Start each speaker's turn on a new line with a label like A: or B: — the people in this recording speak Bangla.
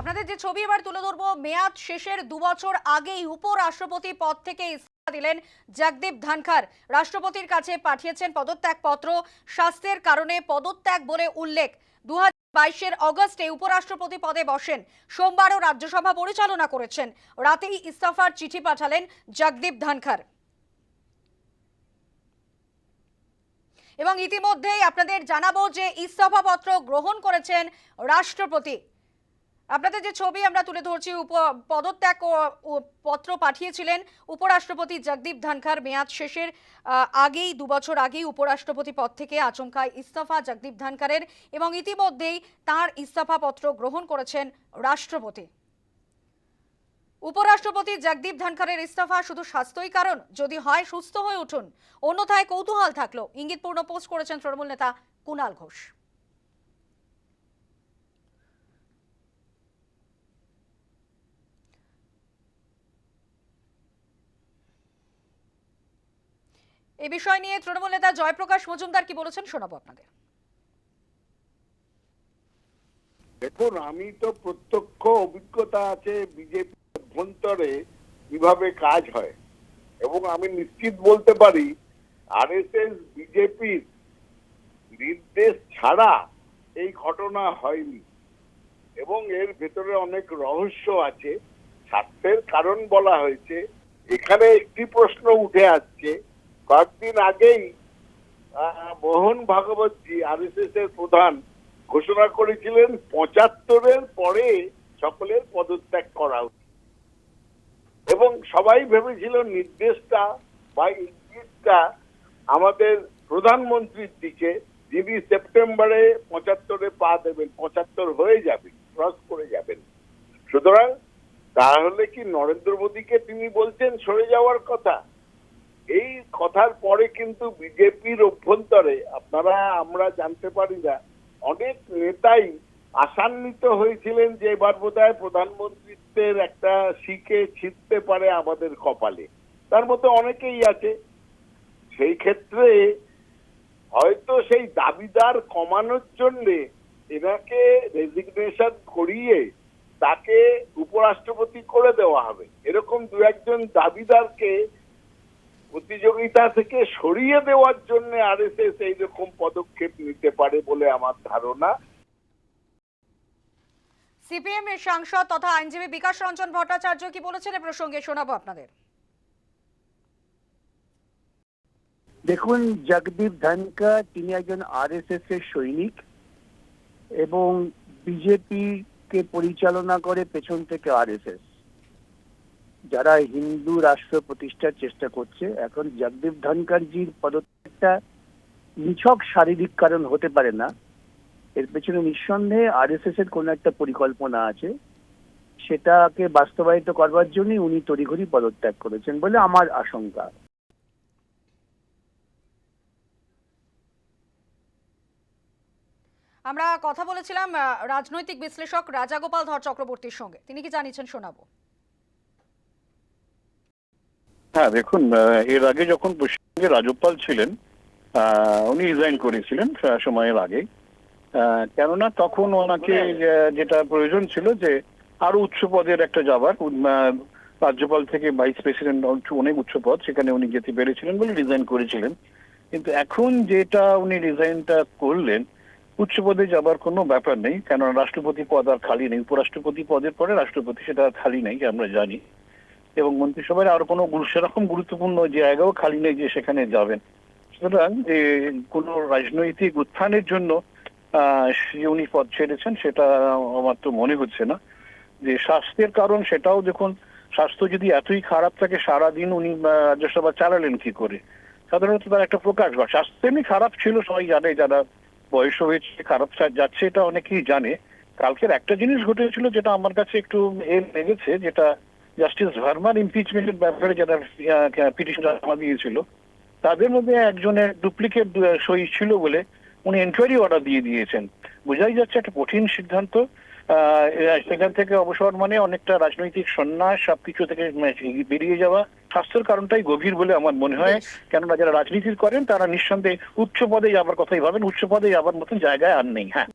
A: আপনাদের যে ছবি এবার তুলে ধরবো, মেয়াদ শেষের দু বছর আগেই উপরাষ্ট্রপতি পদ থেকে ইস্তফা দিলেন জগদীপ ধনখড়। রাষ্ট্রপতির কাছে পাঠিয়েছেন পদত্যাগপত্র, স্বাস্থ্যের কারণে পদত্যাগ বলে উল্লেখ। দু বাইশের অগস্টে উপরাষ্ট্রপতি পদে বসেন। সোমবারও রাজ্যসভা পরিচালনা করেছেন। রাতেই ইস্তফার চিঠি পাঠালেন জগদীপ ধনখড়। এবং ইতিমধ্যেই আপনাদের জানাব যে ইস্তফাপত্র গ্রহণ করেছেন রাষ্ট্রপতি। আপনাদের যে ছবি আমরা তুলে ধরছি, উপ পদত্যাগ পত্র পাঠিয়েছিলেন উপরাষ্ট্রপতি জগদীপ ধনখড়। মেয়াদ শেষের আগেই, দু বছর আগেই উপরাষ্ট্রপতি পদ থেকে আচমকায় ইস্তফা জগদীপ ধনখড়ের এবং ইতিমধ্যেই তার ইস্তফা পত্র গ্রহণ করেছেন রাষ্ট্রপতি। উপরাষ্ট্রপতি জগদীপ ধনখড়ের ইস্তফা শুধু স্বাস্থ্যই কারণ? যদি হয়, সুস্থ হয়ে উঠুন। অন্যথায় কৌতূহল থাকল। ইঙ্গিতপূর্ণ পোস্ট করেছেন তৃণমূল নেতা কুণাল ঘোষ। এই বিষয় নিয়ে তৃণমূল নেতা জয়প্রকাশ মজুমদার কি বলেছেন শোনাবো আপনাদের।
B: দেখুন, আমি তো প্রত্যক্ষ অভিজ্ঞতা আছে বিজেপি অভ্যন্তরে কীভাবে কাজ হয়। এবং আমি নিশ্চিত বলতে পারি আরএসএস বিজেপির নির্দেশ ছাড়া এই ঘটনা হয়নি। এবং এর ভেতরে অনেক রহস্য আছে। স্বার্থের কারণ বলা হয়েছে। এখানে একটি প্রশ্ন উঠে আসছে কয়েকদিন আগেই মোহন ভাগবতজি আরএসএস এর প্রধান ঘোষণা করেছিলেন, পঁচাত্তরের পরে সকলের পদত্যাগ করা উচিত। এবং সবাই ভেবেছিল নির্দেশটা বা ইঙ্গিতটা আমাদের প্রধানমন্ত্রীর দিকে, যিনি সেপ্টেম্বরে পঁচাত্তরে পা দেবেন, পঁচাত্তর হয়ে যাবেন, ক্রস করে যাবেন। সুতরাং তাহলে কি নরেন্দ্র মোদীকে তিনি বলছেন সরে যাওয়ার কথা? এই কথার পরে কিন্তু বিজেপির অভ্যন্তরে, আপনারা, আমরা জানতে পারি না, অনেক নেতাই আশান্বিত হয়েছিলেন যে এবার বোধহয় প্রধানমন্ত্রীত্বের একটা শিখে ছিটতে পারে আমাদের কপালে। তার মধ্যে অনেকেই আছে। সেই ক্ষেত্রে হয়তো সেই দাবিদার কমানোর জন্য এনাকে রেজিগনেশন করিয়ে তাকে উপরাষ্ট্রপতি করে দেওয়া হবে। এরকম দু একজন দাবিদারকে প্রতিযোগিতা থেকে সরিয়ে দেওয়ার জন্য আরএসএস এইরকম পদক্ষেপ নিতে পারে বলে আমার ধারণা।
A: সিপিএম এর সাংসদ তথা আইনজীবী বিকাশ রঞ্জন ভট্টাচার্য কি বলেছেন? এ প্রসঙ্গে শোনাবো আপনাদের।
C: দেখুন জগদীপ ধনকর তিনি একজন আরএসএস এর সৈনিক এবং বিজেপি কে পরিচালনা করে পেছন থেকে আরএসএস। যারা হিন্দু রাষ্ট্র প্রতিষ্ঠার চেষ্টা করছে, এখন জগদীপ ধনকরজির পদত্যাগটা নিছক শারীরিক কারণ হতে পারে না। এর পেছনে নিঃসন্দেহে আরএসএস এর কোনো একটা পরিকল্পনা আছে। সেটাকে বাস্তবায়িত করবার জন্যই উনি তড়িঘড়ি পদত্যাগ করেছেন বলে আমার আশঙ্কা।
A: আমরা কথা বলেছিলাম রাজনৈতিক বিশ্লেষক রাজাগোপাল ধর চক্রবর্তীর সঙ্গে। তিনি কি জানিয়েছেন শোনাবো?
D: হ্যাঁ দেখুন এর আগে যখন পশ্চিমবঙ্গে রাজ্যপাল ছিলেন উনি রিজাইন করেছিলেন সময়ের আগে কেননা তখন ওনাকে যেটা প্রয়োজন ছিল যে আরও উচ্চ পদের একটা যাবার রাজ্যপাল থেকে ভাইস প্রেসিডেন্ট অনেক উচ্চ পদ, সেখানে উনি যেতে পেরেছিলেন বলে রিজাইন করেছিলেন। কিন্তু এখন যেটা উনি রিজাইনটা করলেন, উচ্চ পদে যাবার কোনো ব্যাপার নেই, কেননা রাষ্ট্রপতি পদ আর খালি নেই। উপরাষ্ট্রপতি পদের পরে রাষ্ট্রপতি সেটা খালি নেই, আমরা জানি। এবং মন্ত্রিসভার আর কোনো সেরকম গুরুত্বপূর্ণ জায়গাও খালি নেই যে সেখানে যাবেন। সুতরাং যে কোনো রাজনৈতিক উত্থানের জন্য উনি পদ ছেড়েছেন সেটা আমার তো মনে হচ্ছে না। যে স্বাস্থ্যের কারণ সেটাও দেখুন স্বাস্থ্য যদি এতই খারাপ থাকে, সারাদিন উনি রাজ্যসভা চালালেন কি করে? সাধারণত তার একটা প্রকাশ বা স্বাস্থ্য এমনি খারাপ ছিল, সবাই জানে, যারা বয়স হয়েছে, খারাপ যাচ্ছে, এটা অনেকেই জানে। কালকের একটা জিনিস ঘটেছিল যেটা আমার কাছে একটু এ লেগেছে, যেটা জাস্টিস ভার্মার ইমপিচমেন্টের ব্যাপারে যারা পিটিশন জমা দিয়েছিল তাদের মধ্যে একজনের ডুপ্লিকেট সই ছিল বলে উনি এনকোয়ারি অর্ডার দিয়ে দিয়েছেন। বোঝাই যাচ্ছে একটা কঠিন সিদ্ধান্ত। সেখান থেকে অবসর মানে অনেকটা রাজনৈতিক সন্ন্যাস সবকিছু থেকে বেরিয়ে যাওয়া। স্বাস্থ্যের কারণটাই গভীর বলে আমার মনে হয়। কেননা যারা রাজনীতি করেন তারা নিঃসন্দেহে উচ্চ পদে যাবার কথাই ভাবেন উচ্চ পদে যাবার মতন জায়গায় আর নেই। হ্যাঁ।